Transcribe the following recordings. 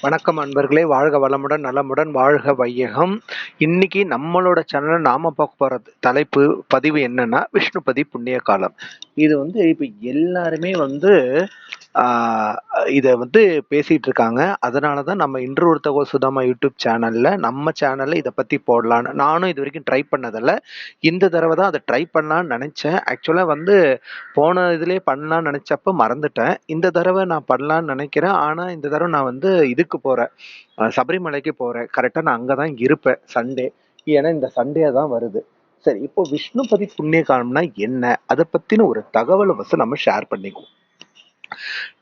வணக்கம் அன்பர்களே வாழ்க வளமுடன் நலமுடன் வாழ்க வையகம். இன்னைக்கு நம்மளோட சேனலை நாம பார்க்க போற தலைப்பு பதிவு என்னன்னா விஷ்ணுபதி புண்ணிய காலம். இது வந்து இப்ப எல்லாருமே வந்து இதை வந்து பேசிட்டு இருக்காங்க அதனாலதான் நம்ம இன்று ஒரு தகவல் சுதாமா யூடியூப் சேனல்ல நம்ம சேனல்ல இதை பத்தி போடலான்னு நானும் இது வரைக்கும் ட்ரை பண்ணதில்ல. இந்த தடவை தான் அதை ட்ரை பண்ணலான்னு நினைச்சேன். ஆக்சுவலாக வந்து போன இதுலேயே பண்ணலான்னு நினைச்சப்ப மறந்துட்டேன். இந்த தடவை நான் பண்ணலான்னு நினைக்கிறேன். ஆனால் இந்த தடவை நான் வந்து இதுக்கு போகிறேன் சபரிமலைக்கு போகிறேன் கரெக்டாக நான் அங்கதான் இருப்பேன். சண்டே. ஏன்னா இந்த சண்டே தான் வருது. சரி இப்போ விஷ்ணுபதி புண்ணிய காலம்னா என்ன? அதை பற்றின ஒரு தகவலை வந்து நம்ம ஷேர் பண்ணிக்குவோம்.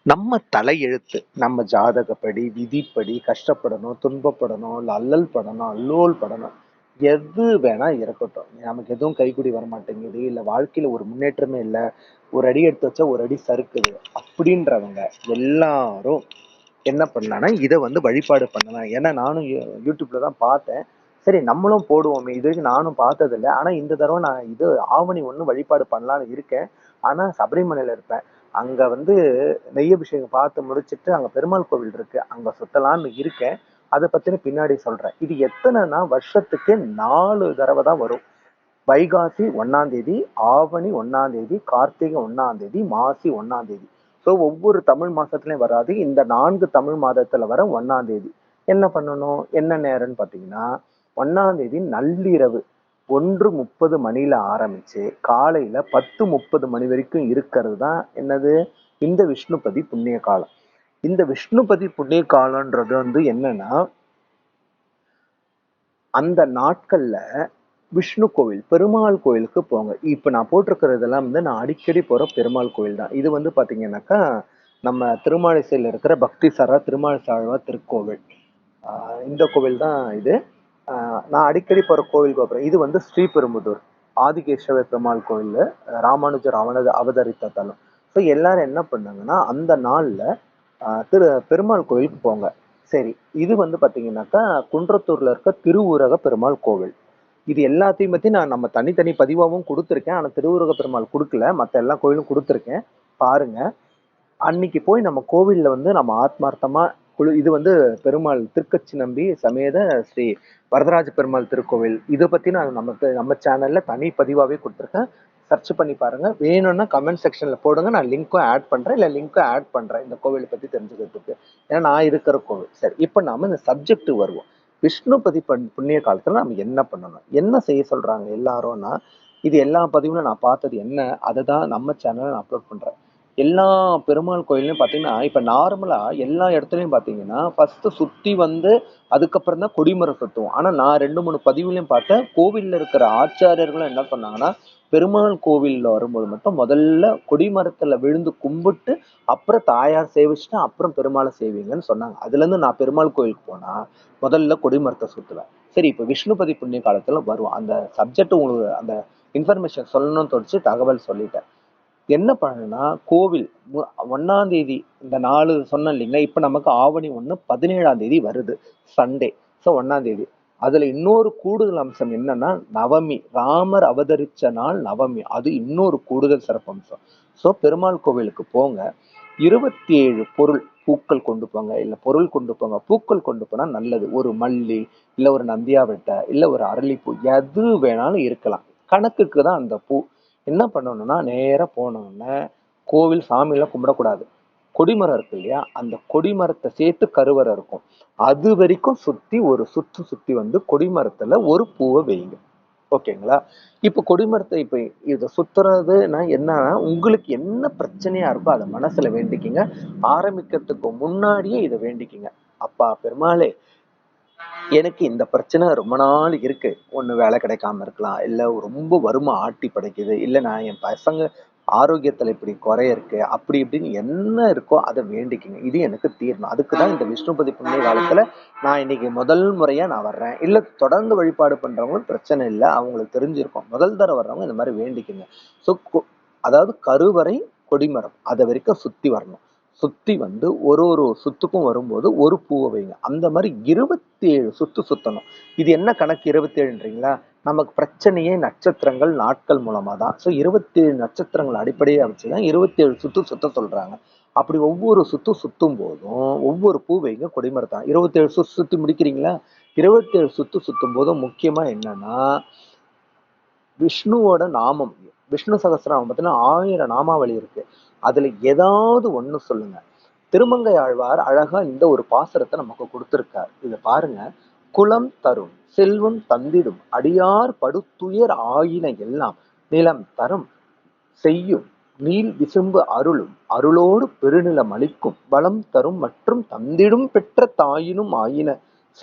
நம்ம தலையெழுத்து நம்ம ஜாதகப்படி விதிப்படி கஷ்டப்படணும் துன்பப்படணும் இல்ல அல்லல் படணும் அல்லோல் படணும் எது வேணா இருக்கட்டும். நமக்கு எதுவும் கைக்குடி வர மாட்டேங்குது இல்ல வாழ்க்கையில ஒரு முன்னேற்றமே இல்லை ஒரு அடி எடுத்து வச்சா ஒரு அடி சறுக்குது அப்படின்றவங்க எல்லாரும் என்ன பண்ணலாம்னா இதை வந்து வழிபாடு பண்ணலாம். ஏன்னா நானும் யூ- யூடியூப்ல தான் பார்த்தேன். சரி நம்மளும் போடுவோமே இது வரைக்கும் நானும் பார்த்ததில்ல. ஆனா இந்த தடவை நான் இது ஆவணி ஒன்று வழிபாடு பண்ணலாம்னு இருக்கேன். ஆனா சபரிமலையில இருப்பேன். அங்க வந்து நெய் அபிஷேகம் பார்த்து முடிச்சிட்டு அங்க பெருமாள் கோவில் இருக்கு. அங்க சுத்தலான்னு இருக்கேன். அதை பத்தின பின்னாடி சொல்றேன். இது எத்தனைனா வருஷத்துக்கு நாலு தடவை தான் வரும். வைகாசி ஒன்னாம் தேதி ஆவணி ஒன்னாம் தேதி கார்த்திகை ஒன்னாம் தேதி மாசி ஒன்னாம் தேதி. ஸோ ஒவ்வொரு தமிழ் மாசத்துலயும் வராது. இந்த நான்கு தமிழ் மாதத்துல வர ஒன்னாம் தேதி. என்ன பண்ணணும்? என்ன நேரம்னு பார்த்தீங்கன்னா ஒன்னாம் தேதி நள்ளிரவு. ஒன்று முப்பது மணியில ஆரம்பிச்சு காலையில பத்து முப்பது மணி வரைக்கும் இருக்கிறது தான் என்னது? இந்த விஷ்ணுபதி புண்ணிய காலம். இந்த விஷ்ணுபதி புண்ணிய காலம்ன்றது வந்து என்னன்னா அந்த நாட்கள்ல விஷ்ணு கோவில் பெருமாள் கோயிலுக்கு போங்க. இப்ப நான் போட்டிருக்கிறதெல்லாம் வந்து நான் அடிக்கடி போற பெருமாள் கோயில் தான். இது வந்து பாத்தீங்கன்னாக்கா நம்ம திருமாலிசையில் இருக்கிற பக்தி சாரா திருமாலிசாழ்வார் திருக்கோவில். ஆஹ் இந்த கோவில் தான் இது. நான் அடிக்கடி போகிற கோவில் கோபுரம் இது வந்து ஸ்ரீபெரும்புதூர் ஆதிகேஸ்வர பெருமாள் கோயில் ராமானுஜர் அவனது அவதரித்த தலம் ஸோ எல்லாரும் என்ன பண்ணாங்கன்னா அந்த நாளில் திரு பெருமாள் கோயிலுக்கு போங்க. சரி இது வந்து பார்த்தீங்கன்னாக்கா குன்றத்தூரில் இருக்க திருவுரக பெருமாள் கோவில். இது எல்லாத்தையும் பற்றி நான் நம்ம தனித்தனி பதிவாகவும் கொடுத்துருக்கேன். ஆனால் திருவுருக பெருமாள் கொடுக்கல. மற்ற எல்லா கோயிலும் கொடுத்துருக்கேன். பாருங்கள் அன்னைக்கு போய் நம்ம கோவிலில் வந்து நம்ம ஆத்மார்த்தமாக குழு இது வந்து பெருமாள் திருக்கச்சி நம்பி சமேத ஸ்ரீ வரதராஜ பெருமாள் திருக்கோவில். இதை பத்தி நான் நம்ம நம்ம சேனல்ல தனி பதிவாவே கொடுத்துருக்கேன். சர்ச் பண்ணி பாருங்க. வேணும்னா கமெண்ட் செக்ஷன்ல போடுங்க. நான் லிங்க்கும் ஆட் பண்றேன். இல்ல லிங்க்கும் ஆட் பண்றேன். இந்த கோவிலை பத்தி தெரிஞ்சுக்கிறதுக்கு. ஏன்னா நான் இருக்கிற கோவில். சரி இப்போ நாம இந்த சப்ஜெக்ட் வருவோம். விஷ்ணுபதி பண் புண்ணிய காலத்துல நம்ம என்ன பண்ணணும்? என்ன செய்ய சொல்றாங்க எல்லாரும்னா இது எல்லா பதிவுல நான் பார்த்தது என்ன? அதை தான் நம்ம சேனல்ல நான் அப்லோட் பண்றேன். எல்லா பெருமாள் கோயிலையும் பார்த்தீங்கன்னா இப்போ நார்மலாக எல்லா இடத்துலையும் பார்த்தீங்கன்னா ஃபஸ்ட்டு சுற்றி வந்து அதுக்கப்புறம் தான் கொடிமரம் சுற்றுவோம் ஆனால் நான் ரெண்டு மூணு பதிவுலையும் பார்த்தேன். கோவிலில் இருக்கிற ஆச்சாரியர்களும் என்ன சொன்னாங்கன்னா பெருமாள் கோவிலில் வரும்போது மட்டும் முதல்ல கொடிமரத்தில் விழுந்து கும்பிட்டு அப்புறம் தாயார் சேவிச்சுட்டு அப்புறம் பெருமாளை சேவிங்கன்னு சொன்னாங்க. அதுலேருந்து நான் பெருமாள் கோயிலுக்கு போனால் முதல்ல கொடிமரத்தை சுற்றுவேன் சரி இப்போ விஷ்ணுபதி புண்ணிய காலத்தில் வருவோம். அந்த சப்ஜெக்ட் உங்களுக்கு அந்த இன்ஃபர்மேஷன் சொல்லணும்னு தோடிச்சு தகவல் சொல்லிட்டேன். என்ன பண்ணணும்னா கோவில் ஒன்னாம் தேதி இந்த நாலு சொன்னேன் இல்லைங்களா? இப்போ நமக்கு ஆவணி ஒண்ணு பதினேழாம் தேதி வருது சண்டே ஸோ ஒன்னாம் தேதி. அதுல இன்னொரு கூடுதல் அம்சம் என்னன்னா நவமி ராமர் அவதரிச்ச நாள் நவமி. அது இன்னொரு கூடுதல் சிறப்பம்சம் ஸோ பெருமாள் கோவிலுக்கு போங்க. இருபத்தி ஏழு பொருள் பூக்கள் கொண்டு போங்க. இல்லை பொருள் கொண்டு போங்க. பூக்கள் கொண்டு போனா நல்லது. ஒரு மல்லி இல்லை ஒரு நந்தியாவட்டை இல்லை ஒரு அரளிப்பூ எது வேணாலும் இருக்கலாம். கணக்குக்கு தான் அந்த பூ என்ன பண்ணணும்னா நேராக போனோடனே கோவில் சாமியெல்லாம் கும்பிடக்கூடாது. கொடிமரம் இருக்கு இல்லையா? அந்த கொடிமரத்தை சேர்த்து கருவறை இருக்கும். அது வரைக்கும் சுற்றி ஒரு சுற்று சுற்றி வந்து கொடிமரத்துல ஒரு பூவை வைங்க ஓகேங்களா? இப்போ கொடிமரத்தை இப்போ இதை சுத்துறதுன்னா என்னன்னா உங்களுக்கு என்ன பிரச்சனையா இருக்கோ அதை மனசுல வேண்டிக்கிங்க. ஆரம்பிக்கிறதுக்கு முன்னாடியே இதை வேண்டிக்கிங்க. அப்பா பெருமாளே எனக்கு இந்த பிரச்சனை ரொம்ப நாள் இருக்கு. ஒண்ணு வேலை கிடைக்காம இருக்கலாம். இல்ல ரொம்ப வறுமை ஆட்டி படைக்குது. இல்ல நான் என் பசங்க ஆரோக்கியத்துல இப்படி குறைய இருக்கு. அப்படி இப்படின்னு என்ன இருக்கோ அதை வேண்டிக்கிங்க. இது எனக்கு தீரணும் அதுக்கு தான் இந்த விஷ்ணுபதி புண்ணிய காலத்துல நான் இன்னைக்கு முதல் முறையா நான் வர்றேன். இல்ல தொடர்ந்து வழிபாடு பண்றவங்களுக்கு பிரச்சனை இல்லை. அவங்களுக்கு தெரிஞ்சிருக்கும். முதல் தடவை வர்றவங்க இந்த மாதிரி வேண்டிக்குங்க. ஸோ அதாவது கருவறை கொடிமரம். அதை வரைக்கும் சுத்தி வரணும். சுத்தி வந்து ஒரு ஒரு சுத்துக்கும் வரும்போது ஒரு பூவை வைங்க. அந்த மாதிரி இருபத்தி ஏழு சுத்து சுத்தணும். இது என்ன கணக்கு இருபத்தி ஏழுன்றீங்களா நமக்கு பிரச்சனையே நட்சத்திரங்கள் நாட்கள் மூலமா தான் ஸோ இருபத்தி ஏழு நட்சத்திரங்கள் அடிப்படையாக வச்சுதான் இருபத்தி ஏழு சுத்து சுத்த சொல்றாங்க. அப்படி ஒவ்வொரு சுத்து சுத்தும் போதும் ஒவ்வொரு பூ வைங்க கொடிமரத்தான். இருபத்தேழு சுத்து சுத்தி முடிக்கிறீங்களா? இருபத்தேழு சுத்து சுத்தும் போதும் முக்கியமா என்னன்னா விஷ்ணுவோட நாமம். விஷ்ணு சகசிரம் பார்த்தீங்கன்னா ஆயிரம் நாமாவளி இருக்கு. அதுல ஏதாவது ஒண்ணு சொல்லுங்க. திருமங்கை ஆழ்வார் அழகா இந்த ஒரு பாசுரத்தை நமக்கு கொடுத்திருக்கார். இதை பாருங்க. குலம் தரும் செல்வம் தந்திடும் அடியார் படுத்துயர் ஆயின எல்லாம் நிலம் தரும் செய்யும் நீல் விசும்பு அருளும் அருளோடு பெருநிலம் அளிக்கும் வளம் தரும் மற்றும் தந்திடும் பெற்ற தாயினும் ஆயின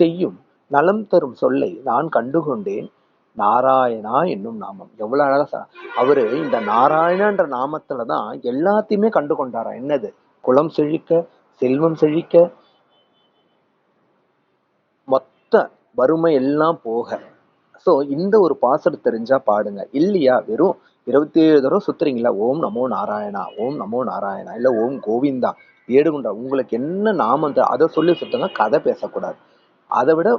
செய்யும் நலம் தரும் சொல்லை நான் கண்டுகொண்டேன். நாராயணா என்னும் நாமம். எவ்வளவு அழகா அவரு இந்த நாராயணன்ற நாமத்துலதான் எல்லாத்தையுமே கண்டு கொண்டாரா. என்னது? குலம் செழிக்க செல்வம் செழிக்க மொத்த வறுமை எல்லாம் போக. சோ இந்த ஒரு பாசம் தெரிஞ்சா பாடுங்க. இல்லையா? வெறும் இருபத்தி ஏழு தடவை சுத்துறீங்களா ஓம் நமோ நாராயணா ஓம் நமோ நாராயணா இல்ல ஓம் கோவிந்தா ஏடுகுண்டா. உங்களுக்கு என்ன நாமம் அதை சொல்லி சுத்தங்க கதை பேசக்கூடாது. அதை விட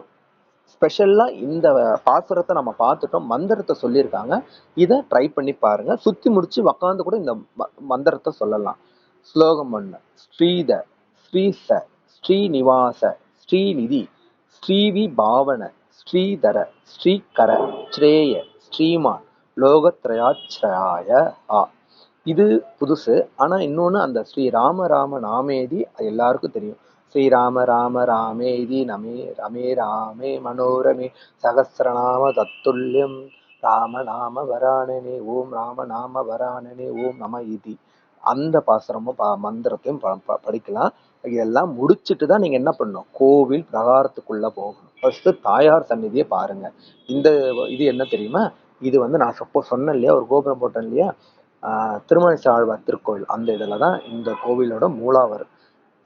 ஸ்பெஷல்லா இந்த பாசுரத்தை நம்ம பார்த்துட்டோம். மந்திரத்தை சொல்லியிருக்காங்க. இதை ட்ரை பண்ணி பாருங்க. சுத்தி முடிச்சு உக்காந்து கூட இந்த ம- மந்திரத்தை சொல்லலாம். ஸ்லோகம் ஒண்ணு. ஸ்ரீத ஸ்ரீச ஸ்ரீநிவாச ஸ்ரீநிதி ஸ்ரீவி பாவன ஸ்ரீதர ஸ்ரீகர ஸ்ரேய ஸ்ரீமான் லோகத்ரயாச்ரயாய ஆ. இது புதுசு. ஆனா இன்னொன்னு அந்த ஸ்ரீ ராம ராம நாமேதி எல்லாருக்கும் தெரியும். ஸ்ரீராம ராம ராமேதி நமே ரமே ராமே மனோரமே. சகசிரநாம தத்துல்யம். ராம நாம வராணனே ஓம் ராம நாம வராணனே ஓம் நம இதி. அந்த பாசுரமும் பா மந்திரத்தையும் ப- ப- படிக்கலாம். இதெல்லாம் முடிச்சிட்டு தான் நீங்க என்ன பண்ணணும்? கோவில் பிரகாரத்துக்குள்ள போகணும். ஃபர்ஸ்ட் தாயார் சந்நிதியை பாருங்க. இந்த இது என்ன தெரியுமா? இது வந்து நான் சப்போஸ் சொன்னேன் இல்லையா? ஒரு கோபுரம் போட்டேன் இல்லையா? ஆஹ் திருமணி ஆழ்வார் திருக்கோவில். அந்த இதில் தான் இந்த கோவிலோட மூலாவர்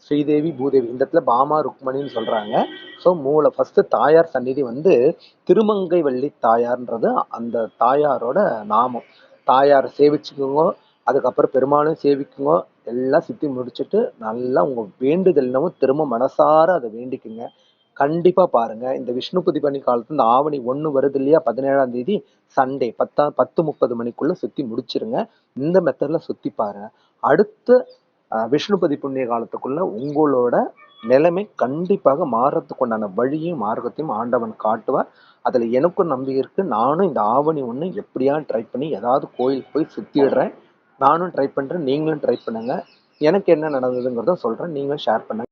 ஸ்ரீதேவி பூதேவி. இந்த இடத்துல பாமா ருக்மணின்னு சொல்றாங்க. ஸோ மூல ஃபர்ஸ்ட் தாயார் சந்நிதி வந்து திருமங்கை வள்ளி தாயார்ன்றது அந்த தாயாரோட நாமம். தாயாரை சேவிச்சுக்கோங்க அதுக்கப்புறம் பெருமாளையும் சேவிக்குங்க. எல்லாம் சித்தி முடிச்சுட்டு நல்லா உங்க வேண்டுதல் என்னவோ திரும்ப மனசார அதை வேண்டிக்குங்க. கண்டிப்பா பாருங்க. இந்த விஷ்ணுபதி பண்ணி காலத்துல இந்த ஆவணி ஒண்ணு வருது இல்லையா? பதினேழாம் தேதி சண்டே. பத்தா பத்து முப்பது மணிக்குள்ள சுத்தி முடிச்சிருங்க. இந்த மெத்தட்ல சுத்தி பாருங்க. அடுத்த விஷ்ணுபதி புண்ணிய காலத்துக்குள்ள உங்களோட நிலைமை கண்டிப்பாக மாறத்துக்கு உண்டான வழியும் மார்க்கத்தையும் ஆண்டவன் காட்டுவார். அதுல எனக்கும் நம்பிக்கை இருக்கு. நானும் இந்த ஆவணி ஒண்ணு எப்படியா ட்ரை பண்ணி ஏதாவது கோயிலுக்கு போய் சுத்திடுறேன். நானும் ட்ரை பண்றேன். நீங்களும் ட்ரை பண்ணுங்க. எனக்கு என்ன நடந்ததுங்கிறத சொல்றேன். நீங்களும் ஷேர் பண்ணுங்க.